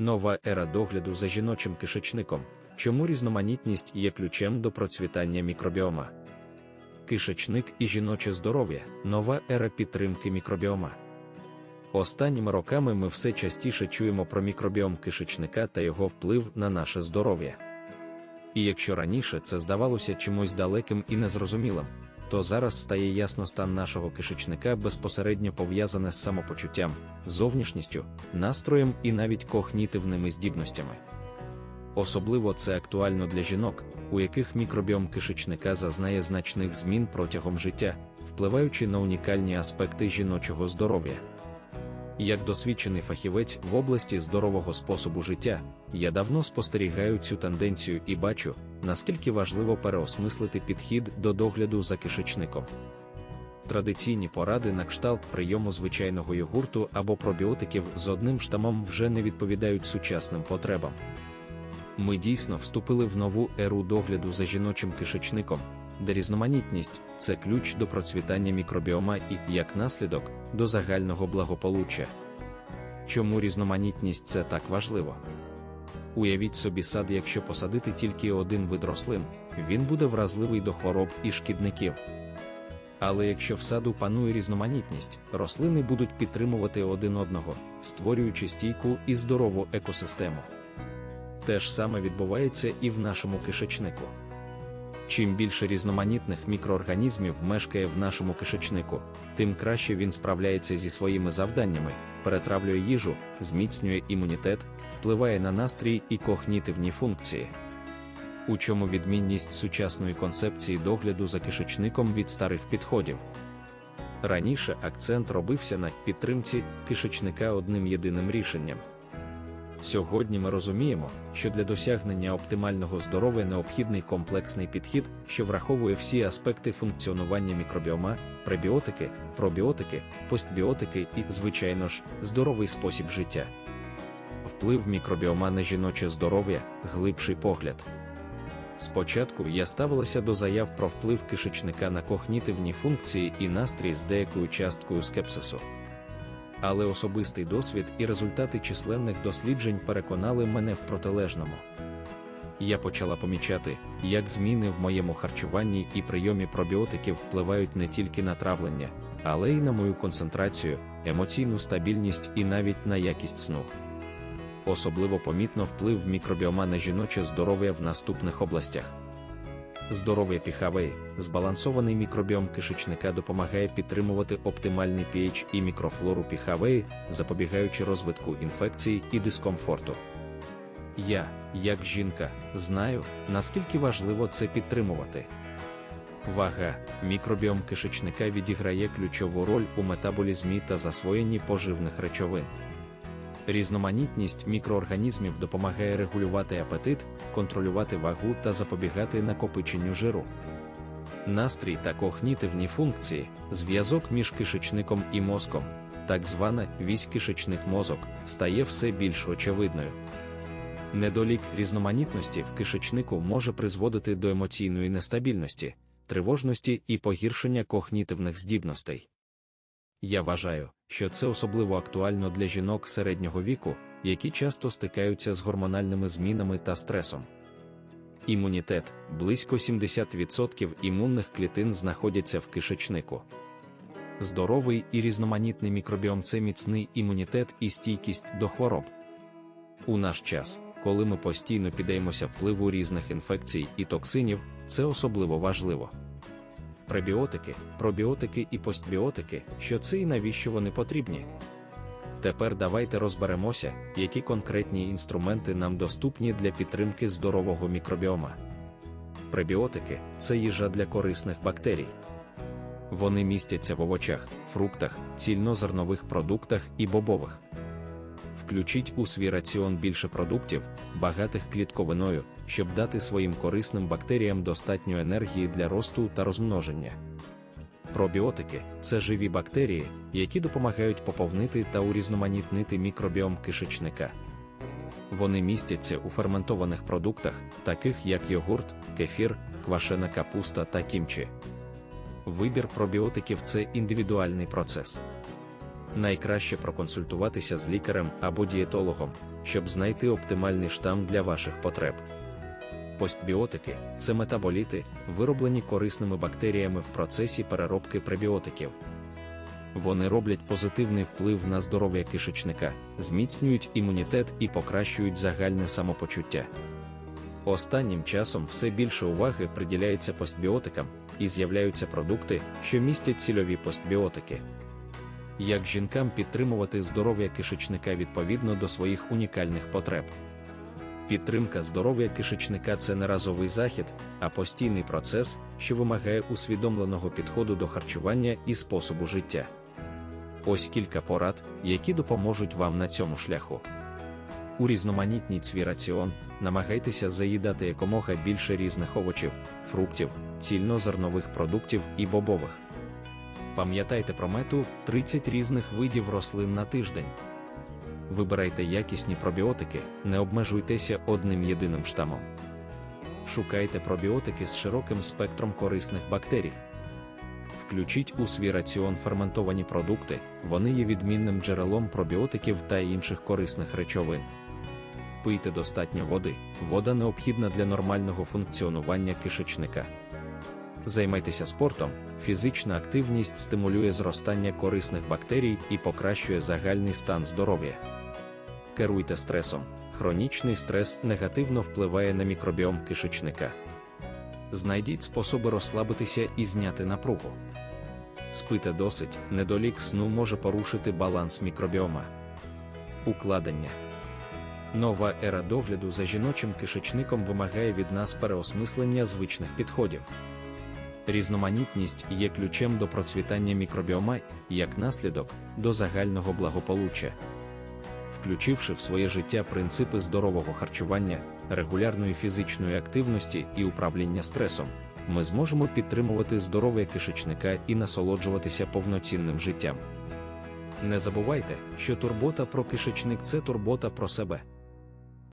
Нова ера догляду за жіночим кишечником. Чому різноманітність є ключем до процвітання мікробіома? Кишечник і жіноче здоров'я нова ера підтримки мікробіома. Останніми роками ми все частіше чуємо про мікробіом кишечника та його вплив на наше здоров'я. І якщо раніше це здавалося чимось далеким і незрозумілим, то зараз стає ясно стан нашого кишечника безпосередньо пов'язане з самопочуттям, зовнішністю, настроєм і навіть когнітивними здібностями. Особливо це актуально для жінок, у яких мікробіом кишечника зазнає значних змін протягом життя, впливаючи на унікальні аспекти жіночого здоров'я. Як досвідчений фахівець в області здорового способу життя, я давно спостерігаю цю тенденцію і бачу, наскільки важливо переосмислити підхід до догляду за кишечником. Традиційні поради на кшталт прийому звичайного йогурту або пробіотиків з одним штамом вже не відповідають сучасним потребам. Ми дійсно вступили в нову еру догляду за жіночим кишечником, де різноманітність це ключ до процвітання мікробіома і, як наслідок, до загального благополуччя. Чому різноманітність це так важливо? Уявіть собі сад, якщо посадити тільки один вид рослин, він буде вразливий до хвороб і шкідників. Але якщо в саду панує різноманітність, рослини будуть підтримувати один одного, створюючи стійку і здорову екосистему. Те ж саме відбувається і в нашому кишечнику. Чим більше різноманітних мікроорганізмів мешкає в нашому кишечнику, тим краще він справляється зі своїми завданнями, перетравлює їжу, зміцнює імунітет, впливає на настрій і когнітивні функції. У чому відмінність сучасної концепції догляду за кишечником від старих підходів? Раніше акцент робився на підтримці кишечника одним єдиним рішенням. Сьогодні ми розуміємо, що для досягнення оптимального здоров'я необхідний комплексний підхід, що враховує всі аспекти функціонування мікробіома, пребіотики, пробіотики, постбіотики і, звичайно ж, здоровий спосіб життя. Вплив мікробіома на жіноче здоров'я глибший погляд. Спочатку я ставилася до заяв про вплив кишечника на когнітивні функції і настрій з деякою часткою скепсису але особистий досвід і результати численних досліджень переконали мене в протилежному. Я почала помічати, як зміни в моєму харчуванні і прийомі пробіотиків впливають не тільки на травлення, але й на мою концентрацію, емоційну стабільність і навіть на якість сну. Особливо помітно вплив мікробіома на жіноче здоров'я в наступних областях. Здоров'я піхавеї, збалансований мікробіом кишечника допомагає підтримувати оптимальний pH і мікрофлору піхавеї, запобігаючи розвитку інфекцій і дискомфорту. Я, як жінка, знаю, наскільки важливо це підтримувати. Вага, мікробіом кишечника відіграє ключову роль у метаболізмі та засвоєнні поживних речовин. Різноманітність мікроорганізмів допомагає регулювати апетит, контролювати вагу та запобігати накопиченню жиру. Настрій та когнітивні функції, зв'язок між кишечником і мозком, так звана вісь кишечник мозок, стає все більш очевидною. Недолік різноманітності в кишечнику може призводити до емоційної нестабільності, тривожності і погіршення когнітивних здібностей. Я вважаю, що це особливо актуально для жінок середнього віку, які часто стикаються з гормональними змінами та стресом. Імунітет близько 70% імунних клітин знаходяться в кишечнику. Здоровий і різноманітний мікробіом це міцний імунітет і стійкість до хвороб. У наш час, коли ми постійно піддаємося впливу різних інфекцій і токсинів, це особливо важливо пребіотики, пробіотики і постбіотики, що це і навіщо вони потрібні. Тепер давайте розберемося, які конкретні інструменти нам доступні для підтримки здорового мікробіома. Пребіотики це їжа для корисних бактерій. Вони містяться в овочах, фруктах, цільнозернових продуктах і бобових включіть у свій раціон більше продуктів, багатих клітковиною, щоб дати своїм корисним бактеріям достатньо енергії для росту та розмноження. Пробіотики це живі бактерії, які допомагають поповнити та урізноманітнити мікробіом кишечника. Вони містяться у ферментованих продуктах, таких як йогурт, кефір, квашена капуста та кімчі. Вибір пробіотиків це індивідуальний процес. Найкраще проконсультуватися з лікарем або дієтологом, щоб знайти оптимальний штам для ваших потреб. Постбіотики це метаболіти, вироблені корисними бактеріями в процесі переробки пребіотиків. Вони роблять позитивний вплив на здоров'я кишечника, зміцнюють імунітет і покращують загальне самопочуття. Останнім часом все більше уваги приділяється постбіотикам, і з'являються продукти, що містять цільові постбіотики. Як жінкам підтримувати здоров'я кишечника відповідно до своїх унікальних потреб? Підтримка здоров'я кишечника це не разовий захід, а постійний процес, що вимагає усвідомленого підходу до харчування і способу життя. Ось кілька порад, які допоможуть вам на цьому шляху. Урізноманітніть свій раціон, намагайтеся заїдати якомога більше різних овочів, фруктів, цільнозернових продуктів і бобових. Пам'ятайте про мету 30 різних видів рослин на тиждень. Вибирайте якісні пробіотики, не обмежуйтеся одним єдиним штамом. Шукайте пробіотики з широким спектром корисних бактерій. Включіть у свій раціон ферментовані продукти, вони є відмінним джерелом пробіотиків та інших корисних речовин. Пийте достатньо води, вода необхідна для нормального функціонування кишечника. Займайтеся спортом, фізична активність стимулює зростання корисних бактерій і покращує загальний стан здоров'я. Керуйте стресом. Хронічний стрес негативно впливає на мікробіом кишечника. Знайдіть способи розслабитися і зняти напругу. Спите досить, недолік сну може порушити баланс мікробіома. Укладення. Нова ера догляду за жіночим кишечником вимагає від нас переосмислення звичних підходів. Різноманітність є ключем до процвітання мікробіома, як наслідок до загального благополуччя. Включивши в своє життя принципи здорового харчування, регулярної фізичної активності і управління стресом, ми зможемо підтримувати здоров'я кишечника і насолоджуватися повноцінним життям. Не забувайте, що турбота про кишечник це турбота про себе.